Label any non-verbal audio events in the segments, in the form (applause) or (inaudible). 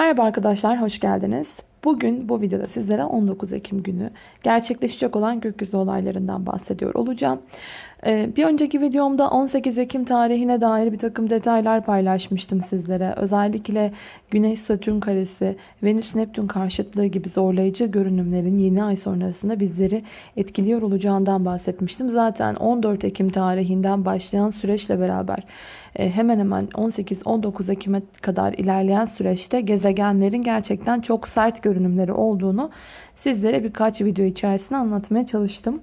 Merhaba arkadaşlar, hoş geldiniz. Bugün bu videoda sizlere 19 Ekim günü gerçekleşecek olan gökyüzü olaylarından bahsediyor olacağım. Ee, Bir önceki videomda 18 Ekim tarihine dair bir takım detaylar paylaşmıştım sizlere. Özellikle Güneş-Satürn karesi, Venüs-Neptün karşıtlığı gibi zorlayıcı görünümlerin yeni ay sonrasında bizleri etkiliyor olacağından bahsetmiştim. Zaten 14 Ekim tarihinden başlayan süreçle beraber hemen hemen 18-19 Ekim'e kadar ilerleyen süreçte gezegenlerin gerçekten çok sert görünümleri olduğunu sizlere birkaç video içerisinde anlatmaya çalıştım.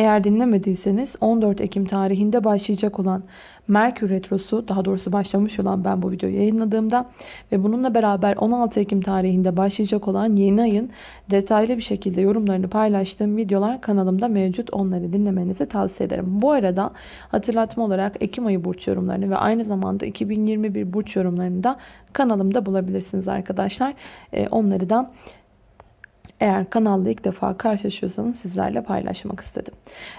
Eğer dinlemediyseniz 14 Ekim tarihinde başlayacak olan Merkür Retrosu daha doğrusu başlamış olan ben bu videoyu yayınladığımda ve bununla beraber 16 Ekim tarihinde başlayacak olan yeni ayın detaylı bir şekilde yorumlarını paylaştığım videolar kanalımda mevcut. Onları dinlemenizi tavsiye ederim. Bu arada hatırlatma olarak Ekim ayı burç yorumlarını ve aynı zamanda 2021 burç yorumlarını da kanalımda bulabilirsiniz arkadaşlar. Ee, Onları da eğer kanalda ilk defa karşılaşıyorsanız sizlerle paylaşmak istedim.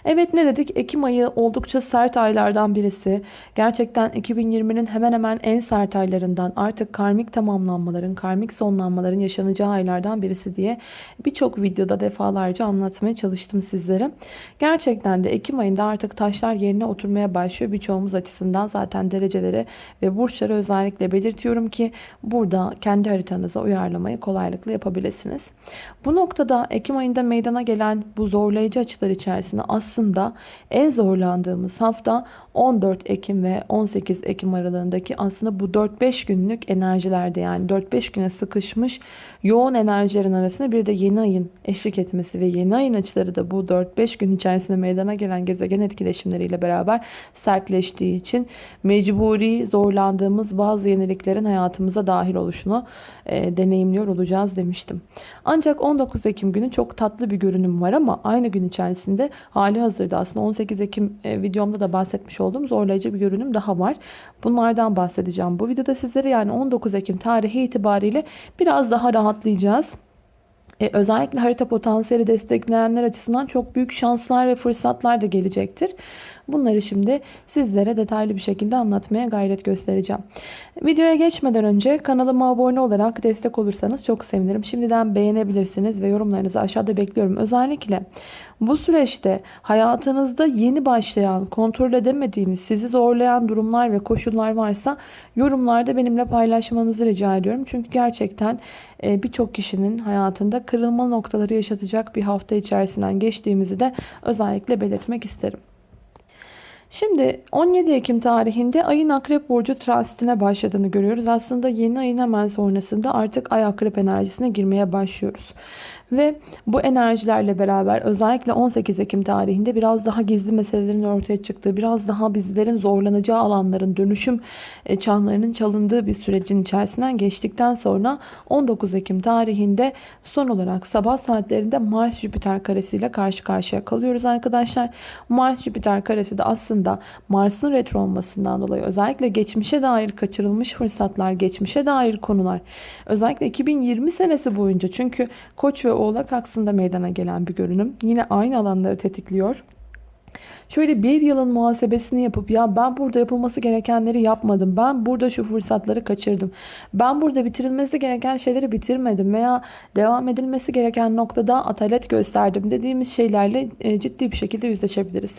Evet ne dedik? Ekim ayı oldukça sert aylardan birisi. Gerçekten 2020'nin hemen hemen en sert aylarından artık karmik tamamlanmaların, karmik sonlanmaların yaşanacağı aylardan birisi diye birçok videoda defalarca anlatmaya çalıştım sizlere. Gerçekten de Ekim ayında artık taşlar yerine oturmaya başlıyor. Birçoğumuz açısından zaten dereceleri ve burçları özellikle belirtiyorum ki burada kendi haritanıza uyarlamayı kolaylıkla yapabilirsiniz. Bu noktada Ekim ayında meydana gelen bu zorlayıcı açılar içerisinde aslında en zorlandığımız hafta 14 Ekim ve 18 Ekim aralığındaki aslında bu 4-5 günlük enerjilerde yani 4-5 güne sıkışmış yoğun enerjilerin arasında bir de yeni ayın eşlik etmesi ve yeni ayın açıları da bu 4-5 gün içerisinde meydana gelen gezegen etkileşimleriyle beraber sertleştiği için mecburi zorlandığımız bazı yeniliklerin hayatımıza dahil oluşunu e, deneyimliyor olacağız demiştim. Ancak 19 Ekim günü çok tatlı bir görünüm var ama aynı gün içerisinde hali hazırda aslında 18 Ekim e, videomda da bahsetmiş olduğum zorlayıcı bir görünüm daha var. Bunlardan bahsedeceğim bu videoda sizlere yani 19 Ekim tarihi itibariyle biraz daha rahatlayacağız. E, özellikle harita potansiyeli destekleyenler açısından çok büyük şanslar ve fırsatlar da gelecektir. Bunları şimdi sizlere detaylı bir şekilde anlatmaya gayret göstereceğim. Videoya geçmeden önce kanalıma abone olarak destek olursanız çok sevinirim. Şimdiden beğenebilirsiniz ve yorumlarınızı aşağıda bekliyorum. Özellikle bu süreçte hayatınızda yeni başlayan, kontrol edemediğiniz, sizi zorlayan durumlar ve koşullar varsa yorumlarda benimle paylaşmanızı rica ediyorum. Çünkü gerçekten e, birçok kişinin hayatında kırılma noktaları yaşatacak bir hafta içerisinden geçtiğimizi de özellikle belirtmek isterim. Şimdi 17 Ekim tarihinde ayın akrep burcu transitine başladığını görüyoruz. Aslında yeni ayın hemen sonrasında artık ay akrep enerjisine girmeye başlıyoruz. Ve bu enerjilerle beraber özellikle 18 Ekim tarihinde biraz daha gizli meselelerin ortaya çıktığı, biraz daha bizlerin zorlanacağı alanların dönüşüm e, çanlarının çalındığı bir sürecin içerisinden geçtikten sonra 19 Ekim tarihinde son olarak sabah saatlerinde Mars Jüpiter karesiyle karşı karşıya kalıyoruz arkadaşlar. Mars Jüpiter karesi de aslında Mars'ın retro olmasından dolayı özellikle geçmişe dair kaçırılmış fırsatlar, geçmişe dair konular özellikle 2020 senesi boyunca çünkü Koç ve Oğlak aksında meydana gelen bir görünüm. Yine aynı alanları tetikliyor. Şöyle bir yılın muhasebesini yapıp ya ben burada yapılması gerekenleri yapmadım. Ben burada şu fırsatları kaçırdım. Ben burada bitirilmesi gereken şeyleri bitirmedim veya devam edilmesi gereken noktada atalet gösterdim dediğimiz şeylerle e, ciddi bir şekilde yüzleşebiliriz.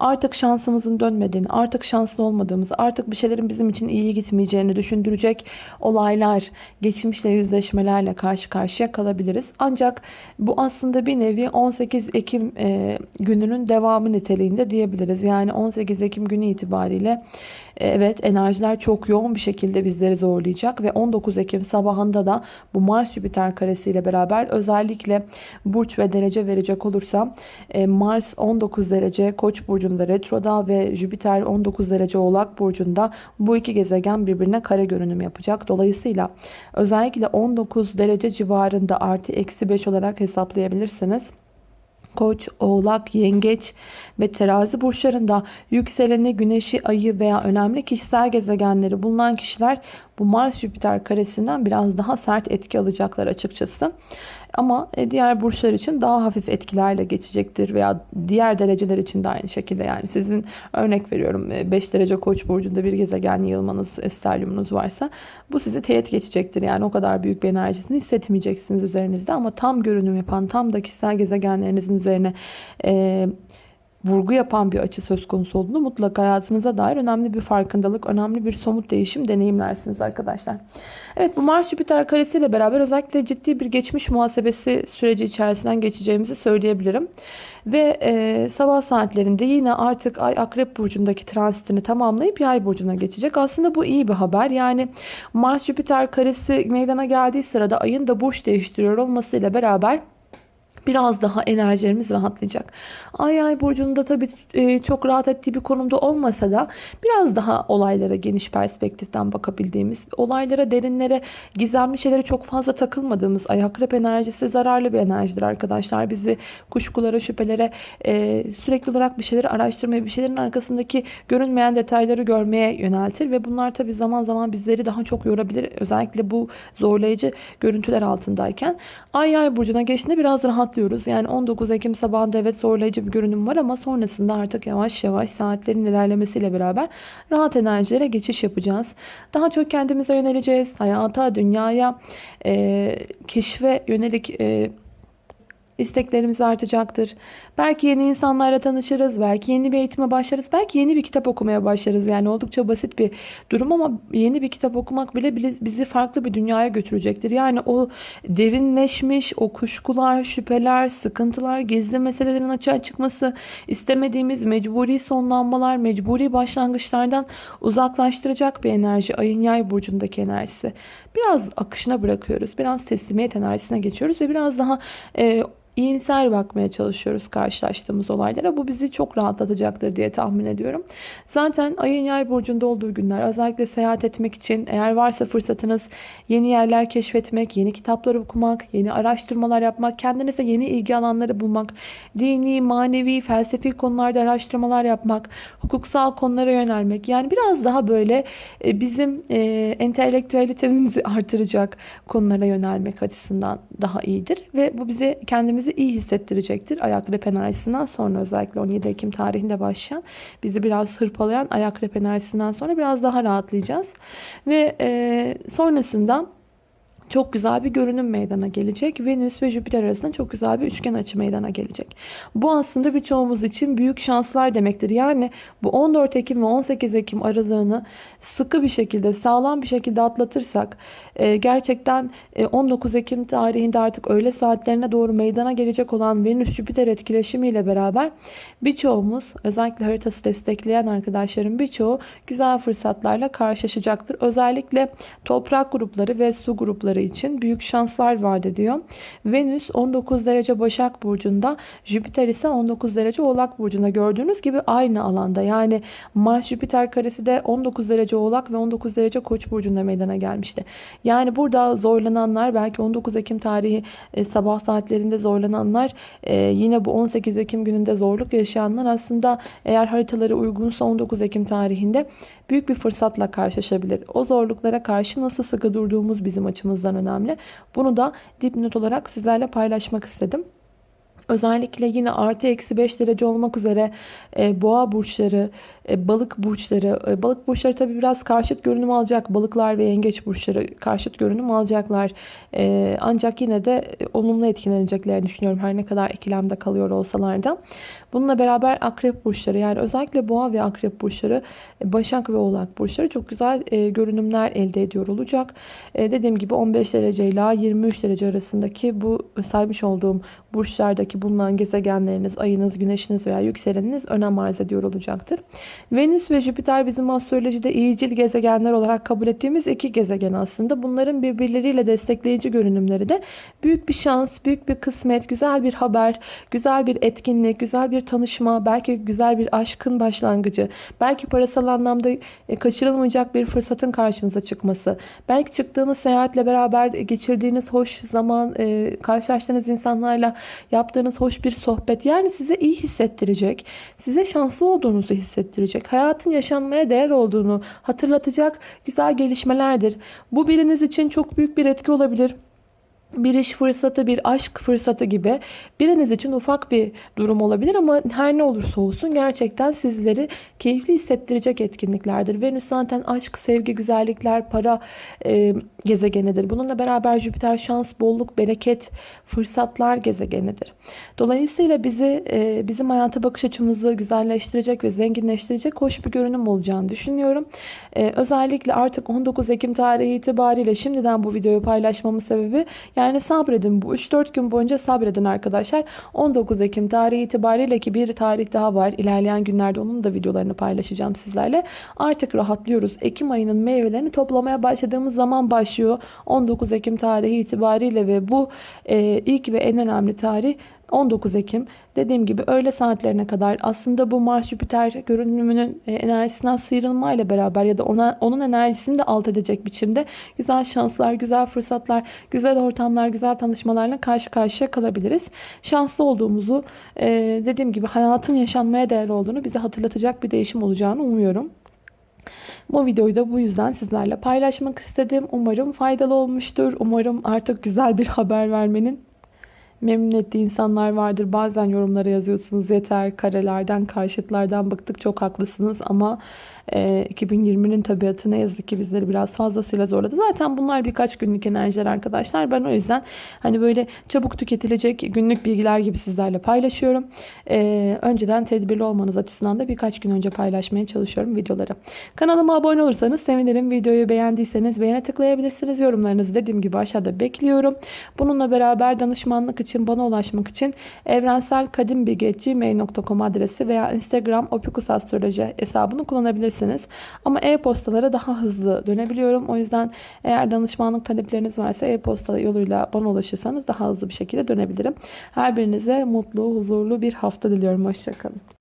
Artık şansımızın dönmediğini, artık şanslı olmadığımızı, artık bir şeylerin bizim için iyi gitmeyeceğini düşündürecek olaylar, geçmişle yüzleşmelerle karşı karşıya kalabiliriz. Ancak bu aslında bir nevi 18 Ekim e, gününün devamı niteliğinde diyebiliriz. Yani 18 Ekim günü itibariyle e, evet enerjiler çok yoğun bir şekilde bizleri zorlayacak ve 19 Ekim sabahında da bu Mars Jüpiter karesiyle beraber özellikle burç ve derece verecek olursam e, Mars 19 derece Koç burcunda retroda ve Jüpiter 19 derece Oğlak burcunda bu iki gezegen birbirine kare görünüm yapacak. Dolayısıyla özellikle 19 derece civarında artı eksi 5 olarak hesaplayabilirsiniz. Koç, oğlak, yengeç ve terazi burçlarında yükseleni, güneşi, ayı veya önemli kişisel gezegenleri bulunan kişiler bu Mars-Jüpiter karesinden biraz daha sert etki alacaklar açıkçası. Ama e, diğer burçlar için daha hafif etkilerle geçecektir veya diğer dereceler için de aynı şekilde yani sizin örnek veriyorum 5 derece koç burcunda bir gezegen yığılmanız, esteryumunuz varsa bu sizi teğet geçecektir. Yani o kadar büyük bir enerjisini hissetmeyeceksiniz üzerinizde ama tam görünüm yapan, tam da kişisel gezegenlerinizin üzerine e, vurgu yapan bir açı söz konusu olduğunu mutlaka hayatınıza dair önemli bir farkındalık, önemli bir somut değişim deneyimlersiniz arkadaşlar. Evet bu Mars Jüpiter karesiyle beraber özellikle ciddi bir geçmiş muhasebesi süreci içerisinden geçeceğimizi söyleyebilirim. Ve e, sabah saatlerinde yine artık Ay Akrep Burcu'ndaki transitini tamamlayıp Yay Burcu'na geçecek. Aslında bu iyi bir haber. Yani Mars Jüpiter karesi meydana geldiği sırada ayın da burç değiştiriyor olmasıyla beraber biraz daha enerjilerimiz rahatlayacak. Ay ay burcunda tabii e, çok rahat ettiği bir konumda olmasa da biraz daha olaylara geniş perspektiften bakabildiğimiz, olaylara, derinlere, gizemli şeylere çok fazla takılmadığımız ay akrep enerjisi zararlı bir enerjidir arkadaşlar. Bizi kuşkulara, şüphelere, e, sürekli olarak bir şeyleri araştırmaya, bir şeylerin arkasındaki görünmeyen detayları görmeye yöneltir ve bunlar tabii zaman zaman bizleri daha çok yorabilir. Özellikle bu zorlayıcı görüntüler altındayken. Ay ay burcuna geçtiğinde biraz rahat rahatlıyoruz. Yani 19 Ekim sabahında evet zorlayıcı bir görünüm var ama sonrasında artık yavaş yavaş saatlerin ilerlemesiyle beraber rahat enerjilere geçiş yapacağız. Daha çok kendimize yöneleceğiz. Hayata, dünyaya, e, keşfe yönelik e, isteklerimiz artacaktır. Belki yeni insanlarla tanışırız, belki yeni bir eğitime başlarız, belki yeni bir kitap okumaya başlarız. Yani oldukça basit bir durum ama yeni bir kitap okumak bile bizi farklı bir dünyaya götürecektir. Yani o derinleşmiş, o kuşkular, şüpheler, sıkıntılar, gizli meselelerin açığa çıkması, istemediğimiz mecburi sonlanmalar, mecburi başlangıçlardan uzaklaştıracak bir enerji. Ayın yay burcundaki enerjisi. Biraz akışına bırakıyoruz. Biraz teslimiyet enerjisine geçiyoruz ve biraz daha e, iyimser bakmaya çalışıyoruz karşılaştığımız olaylara. Bu bizi çok rahatlatacaktır diye tahmin ediyorum. Zaten ayın yay burcunda olduğu günler özellikle seyahat etmek için eğer varsa fırsatınız yeni yerler keşfetmek, yeni kitaplar okumak, yeni araştırmalar yapmak, kendinize yeni ilgi alanları bulmak, dini, manevi, felsefi konularda araştırmalar yapmak, hukuksal konulara yönelmek. Yani biraz daha böyle e, bizim e, entelektüelitemizi (laughs) artıracak konulara yönelmek açısından daha iyidir. Ve bu bize kendimizi bizi iyi hissettirecektir. Ayak rep enerjisinden sonra özellikle 17 Ekim tarihinde başlayan bizi biraz hırpalayan ayak rep enerjisinden sonra biraz daha rahatlayacağız. Ve e, sonrasında çok güzel bir görünüm meydana gelecek. Venüs ve Jüpiter arasında çok güzel bir üçgen açı meydana gelecek. Bu aslında birçoğumuz için büyük şanslar demektir. Yani bu 14 Ekim ve 18 Ekim aralığını sıkı bir şekilde, sağlam bir şekilde atlatırsak e, gerçekten 19 e, Ekim tarihinde artık öğle saatlerine doğru meydana gelecek olan Venüs-Jüpiter etkileşimiyle beraber birçoğumuz özellikle haritası destekleyen arkadaşların birçoğu güzel fırsatlarla karşılaşacaktır. Özellikle toprak grupları ve su grupları için büyük şanslar vaat ediyor. Venüs 19 derece Başak Burcu'nda, Jüpiter ise 19 derece Oğlak Burcu'nda gördüğünüz gibi aynı alanda. Yani Mars-Jüpiter karesi de 19 derece Oğlak ve 19 derece Koç Burcu'nda meydana gelmişti. Yani burada zorlananlar belki 19 Ekim tarihi e, sabah saatlerinde zorlananlar e, yine bu 18 Ekim gününde zorluk yaşayanlar aslında eğer haritaları uygunsa 19 Ekim tarihinde büyük bir fırsatla karşılaşabilir. O zorluklara karşı nasıl sıkı durduğumuz bizim açımızdan önemli. Bunu da dipnot olarak sizlerle paylaşmak istedim. Özellikle yine artı eksi 5 derece olmak üzere e, boğa burçları, e, balık burçları, e, balık burçları tabi biraz karşıt görünüm alacak. Balıklar ve yengeç burçları karşıt görünüm alacaklar. E, ancak yine de e, olumlu etkileneceklerini düşünüyorum her ne kadar ikilemde kalıyor olsalar da. Bununla beraber akrep burçları yani özellikle boğa ve akrep burçları, e, başak ve oğlak burçları çok güzel e, görünümler elde ediyor olacak. E, dediğim gibi 15 derece ile 23 derece arasındaki bu saymış olduğum burçlardaki bulunan gezegenleriniz, ayınız, güneşiniz veya yükseleniniz önem arz ediyor olacaktır. Venüs ve Jüpiter bizim astrolojide iyicil gezegenler olarak kabul ettiğimiz iki gezegen aslında. Bunların birbirleriyle destekleyici görünümleri de büyük bir şans, büyük bir kısmet, güzel bir haber, güzel bir etkinlik, güzel bir tanışma, belki güzel bir aşkın başlangıcı, belki parasal anlamda e, kaçırılmayacak bir fırsatın karşınıza çıkması, belki çıktığınız seyahatle beraber geçirdiğiniz hoş zaman, e, karşılaştığınız insanlarla yaptığınız yaptığınız hoş bir sohbet yani size iyi hissettirecek, size şanslı olduğunuzu hissettirecek, hayatın yaşanmaya değer olduğunu hatırlatacak güzel gelişmelerdir. Bu biriniz için çok büyük bir etki olabilir bir iş fırsatı, bir aşk fırsatı gibi biriniz için ufak bir durum olabilir ama her ne olursa olsun gerçekten sizleri keyifli hissettirecek etkinliklerdir. Venüs zaten aşk, sevgi, güzellikler, para e, gezegenidir. Bununla beraber Jüpiter şans, bolluk, bereket, fırsatlar gezegenidir. Dolayısıyla bizi e, bizim hayata bakış açımızı güzelleştirecek ve zenginleştirecek hoş bir görünüm olacağını düşünüyorum. E, özellikle artık 19 Ekim tarihi itibariyle şimdiden bu videoyu paylaşmamın sebebi yani sabredin bu 3-4 gün boyunca sabredin arkadaşlar. 19 Ekim tarihi itibariyle ki bir tarih daha var. İlerleyen günlerde onun da videolarını paylaşacağım sizlerle. Artık rahatlıyoruz. Ekim ayının meyvelerini toplamaya başladığımız zaman başlıyor. 19 Ekim tarihi itibariyle ve bu e, ilk ve en önemli tarih 19 Ekim dediğim gibi öğle saatlerine kadar aslında bu Mars Jüpiter görünümünün e, enerjisinden sıyrılmayla beraber ya da ona onun enerjisini de alt edecek biçimde güzel şanslar, güzel fırsatlar, güzel ortamlar, güzel tanışmalarla karşı karşıya kalabiliriz. Şanslı olduğumuzu e, dediğim gibi hayatın yaşanmaya değer olduğunu bize hatırlatacak bir değişim olacağını umuyorum. Bu videoyu da bu yüzden sizlerle paylaşmak istedim. Umarım faydalı olmuştur. Umarım artık güzel bir (laughs) haber vermenin memnun ettiği insanlar vardır. Bazen yorumlara yazıyorsunuz yeter karelerden, karşıtlardan bıktık çok haklısınız ama e, 2020'nin tabiatı ne yazık ki bizleri biraz fazlasıyla zorladı. Zaten bunlar birkaç günlük enerjiler arkadaşlar. Ben o yüzden hani böyle çabuk tüketilecek günlük bilgiler gibi sizlerle paylaşıyorum. E, önceden tedbirli olmanız açısından da birkaç gün önce paylaşmaya çalışıyorum videoları. Kanalıma abone olursanız sevinirim. Videoyu beğendiyseniz beğene tıklayabilirsiniz. Yorumlarınızı dediğim gibi aşağıda bekliyorum. Bununla beraber danışmanlık için bana ulaşmak için evrenselkadimbilgi.gmail.com adresi veya Instagram opikusastroloji hesabını kullanabilirsiniz. Ama e-postalara daha hızlı dönebiliyorum. O yüzden eğer danışmanlık talepleriniz varsa e-posta yoluyla bana ulaşırsanız daha hızlı bir şekilde dönebilirim. Her birinize mutlu, huzurlu bir hafta diliyorum. Hoşçakalın.